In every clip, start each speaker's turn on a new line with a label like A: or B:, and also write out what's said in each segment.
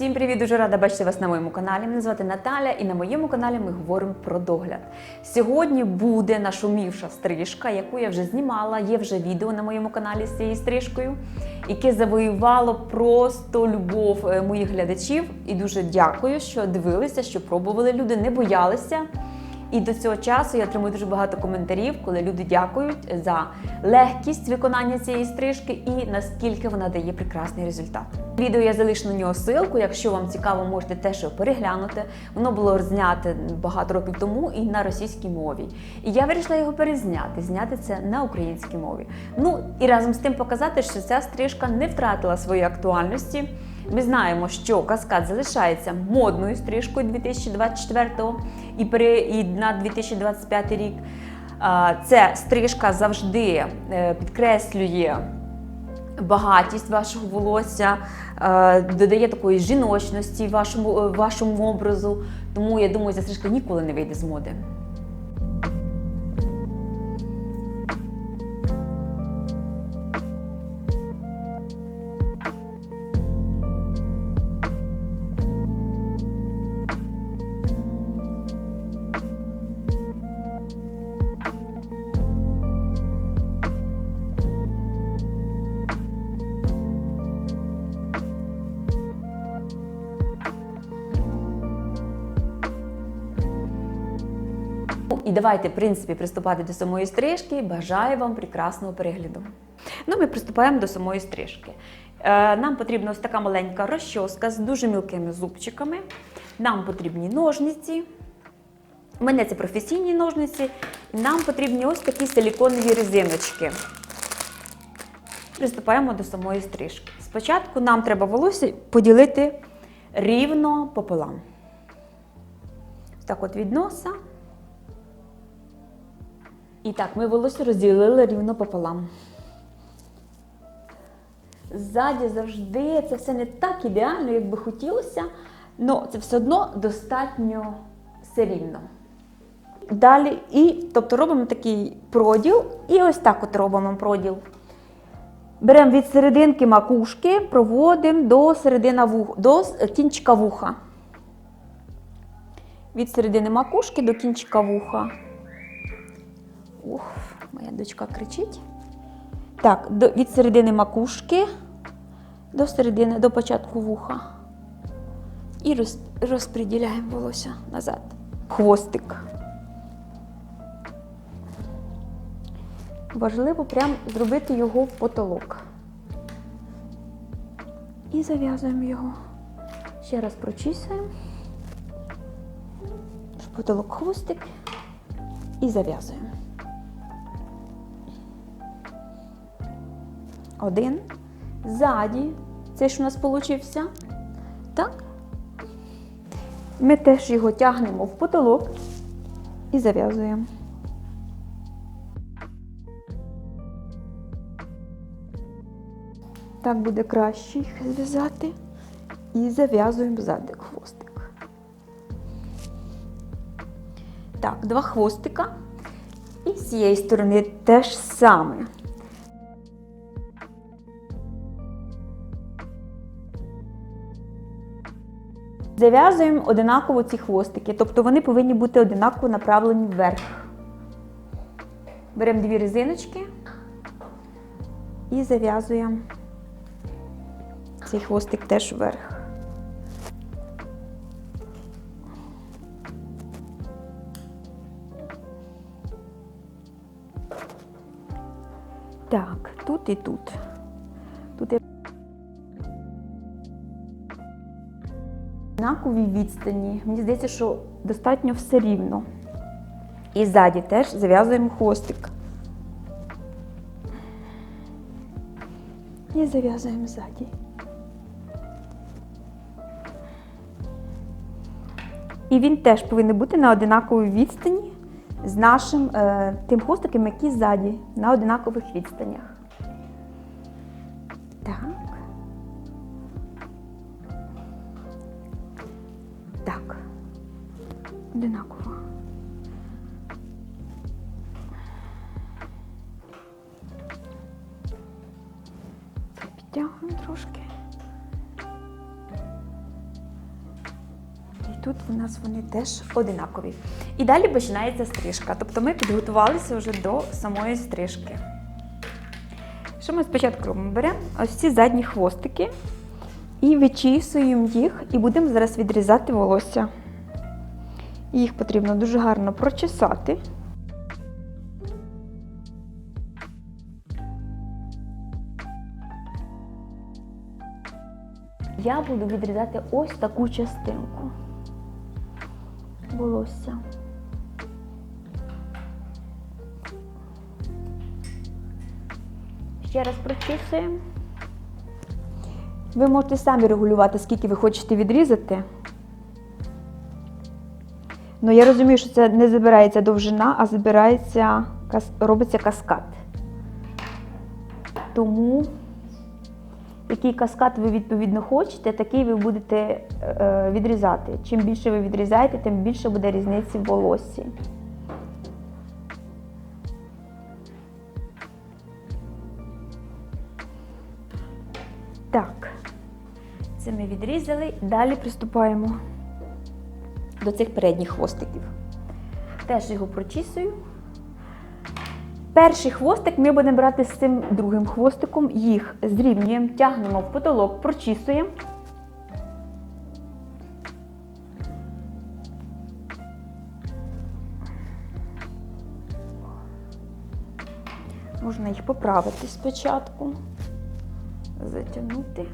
A: Всім привіт! Дуже рада бачити вас на моєму каналі. Мене звати Наталя, і на моєму каналі ми говоримо про догляд. Сьогодні буде нашумівша стрижка, яку я вже знімала. Є вже відео на моєму каналі з цією стрижкою, яке завоювало просто любов е, моїх глядачів. І дуже дякую, що дивилися, що пробували люди, не боялися. І до цього часу я отримую дуже багато коментарів, коли люди дякують за легкість виконання цієї стрижки і наскільки вона дає прекрасний результат. Відео я залишу на нього ссылку. Якщо вам цікаво, можете теж його переглянути. Воно було зняте багато років тому і на російській мові. І я вирішила його перезняти, зняти це на українській мові. Ну і разом з тим показати, що ця стрижка не втратила своєї актуальності. Ми знаємо, що каскад залишається модною стрижкою 2024-го і пере- і на 2025 рік. Це стрижка завжди е, підкреслює багатість вашого волосся, е, додає такої жіночності вашому, е, вашому образу. Тому я думаю, ця стрижка ніколи не вийде з моди. І давайте, в принципі, приступати до самої стрижки. Бажаю вам прекрасного перегляду. Ну, ми приступаємо до самої стрижки. Е, Нам потрібна ось така маленька розчоска з дуже мілкими зубчиками. Нам потрібні ножниці. У мене це професійні ножниці. Нам потрібні ось такі силіконові резиночки. Приступаємо до самої стрижки. Спочатку нам треба волосся поділити рівно пополам. Так от від носа. І так, ми волосся розділили рівно пополам. Ззаді завжди це все не так ідеально, як би хотілося, але це все одно достатньо все рівно. Далі, і, тобто робимо такий проділ, і ось так от робимо проділ. Беремо від серединки макушки, проводимо до середини вух, до кінчика вуха. Від середини макушки до кінчика вуха. Ух, моя дочка кричить. Так, до, від середини макушки до середини, до початку вуха. І роз, розподіляємо волосся назад. Хвостик. Важливо прям зробити його в потолок. І зав'язуємо його. Ще раз прочісуємо. В потолок хвостик і зав'язуємо. Один. Ззаді. Цей ж у нас получився. Так. Ми теж його тягнемо в потолок і зав'язуємо. Так буде краще їх зв'язати. І зав'язуємо ззади хвостик. Так, два хвостика. І з цієї сторони теж саме. Зав'язуємо одинаково ці хвостики, тобто вони повинні бути одинаково направлені вверх. Беремо дві резиночки і зав'язуємо цей хвостик теж вверх. Так, тут і тут. Однаковій відстані. Мені здається, що достатньо все рівно. І ззаді теж зав'язуємо хвостик. І зав'язуємо ззаді. І він теж повинен бути на одинаковій відстані з нашим е, тим хвостиком, який ззаді, на одинакових відстанях. Одинаково. Підтягуємо трошки. І тут у нас вони теж одинакові. І далі починається стрижка. Тобто ми підготувалися вже до самої стрижки. Що ми спочатку робимо? Беремо ось ці задні хвостики і вичісуємо їх, і будемо зараз відрізати волосся. Їх потрібно дуже гарно прочесати. Я буду відрізати ось таку частинку волосся. Ще раз прочісуємо. Ви можете самі регулювати, скільки ви хочете відрізати. Ну, я розумію, що це не забирається довжина, а забирається, робиться каскад. Тому який каскад ви відповідно хочете, такий ви будете е, відрізати. Чим більше ви відрізаєте, тим більше буде різниці в волоссі. Так, це ми відрізали. Далі приступаємо до цих передніх хвостиків. Теж його прочісую. Перший хвостик ми будемо брати з цим другим хвостиком, їх зрівнюємо, тягнемо в потолок, прочісуємо. Можна їх поправити спочатку, затягнути.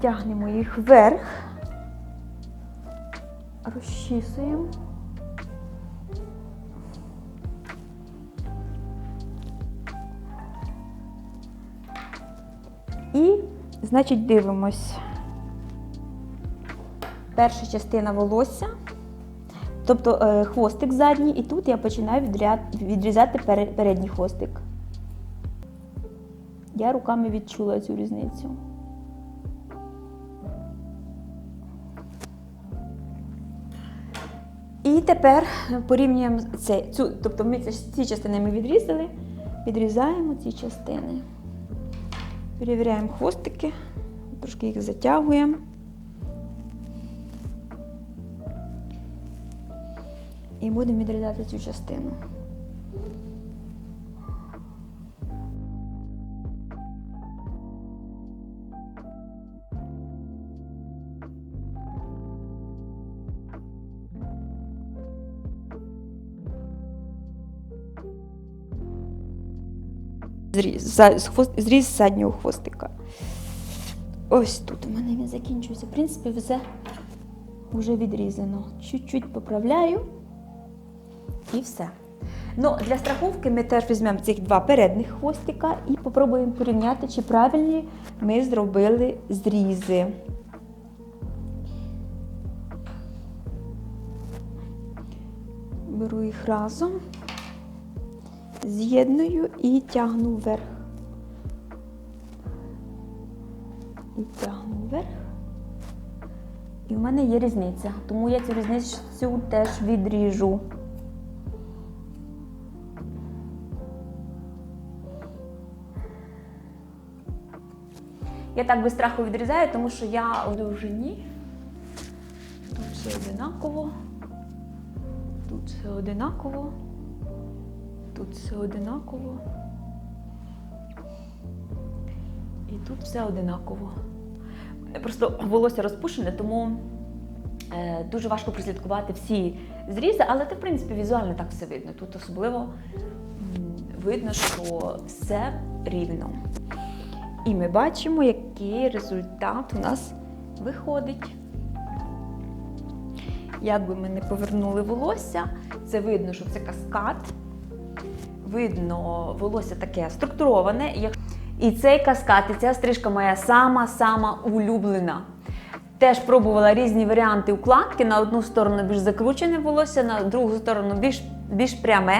A: Тягнемо їх вверх, розчісуємо. І, значить, дивимось. Перша частина волосся, тобто е, хвостик задній, і тут я починаю відрізати передній хвостик. Я руками відчула цю різницю. І тепер порівнюємо це, цю, тобто ми ці частини ми відрізали, відрізаємо ці частини. Перевіряємо хвостики, трошки їх затягуємо. І будемо відрізати цю частину. Зріз, зріз заднього хвостика. Ось тут у мене він закінчується. В принципі, все вже відрізано. Чуть-чуть поправляю і все. Ну, для страховки ми теж візьмемо цих два передніх хвостика і попробуємо порівняти, чи правильні ми зробили зрізи. Беру їх разом, з'єдную і тягну вверх. І тягну вверх. І в мене є різниця, тому я цю різницю теж відріжу. Я так без страху відрізаю, тому що я у довжині. Тут все одинаково. Тут все одинаково. Тут все одинаково. І тут все одинаково. Просто волосся розпушене, тому е, дуже важко прослідкувати всі зрізи, але це, в принципі, візуально так все видно. Тут особливо видно, що все рівно. І ми бачимо, який результат у нас виходить. Як би ми не повернули волосся, це видно, що це каскад. Видно, волосся таке структуроване. І цей каскад, і ця стрижка моя сама-сама улюблена. Теж пробувала різні варіанти укладки. На одну сторону більш закручене волосся, на другу сторону більш, більш пряме.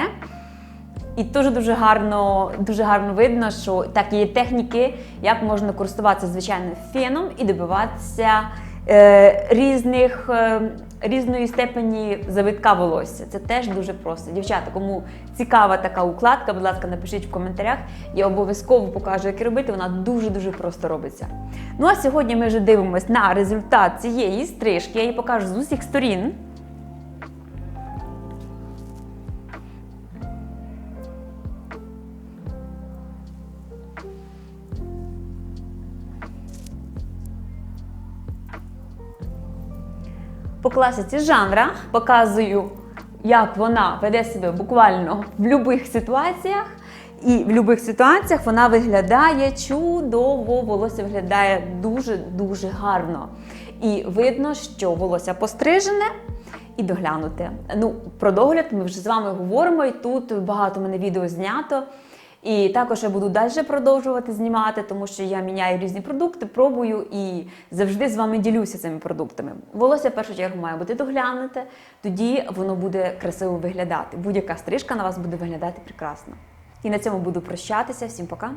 A: І дуже дуже гарно, дуже гарно видно, що так є техніки, як можна користуватися звичайним феном і добиватися е, різних е, різної степені завитка волосся. Це теж дуже просто. Дівчата, кому цікава така укладка, будь ласка, напишіть в коментарях. Я обов'язково покажу, як робити. Вона дуже-дуже просто робиться. Ну а сьогодні ми вже дивимось на результат цієї стрижки. Я її покажу з усіх сторін. По класиці жанра, показую, як вона веде себе буквально в будь-яких ситуаціях. І в будь-яких ситуаціях вона виглядає чудово, волосся виглядає дуже-дуже гарно. І видно, що волосся пострижене і доглянуте. Ну, про догляд ми вже з вами говоримо, і тут багато мене відео знято. І також я буду далі продовжувати знімати, тому що я міняю різні продукти, пробую і завжди з вами ділюся цими продуктами. Волосся в першу чергу має бути доглянуте, тоді воно буде красиво виглядати. Будь-яка стрижка на вас буде виглядати прекрасно. І на цьому буду прощатися. Всім пока!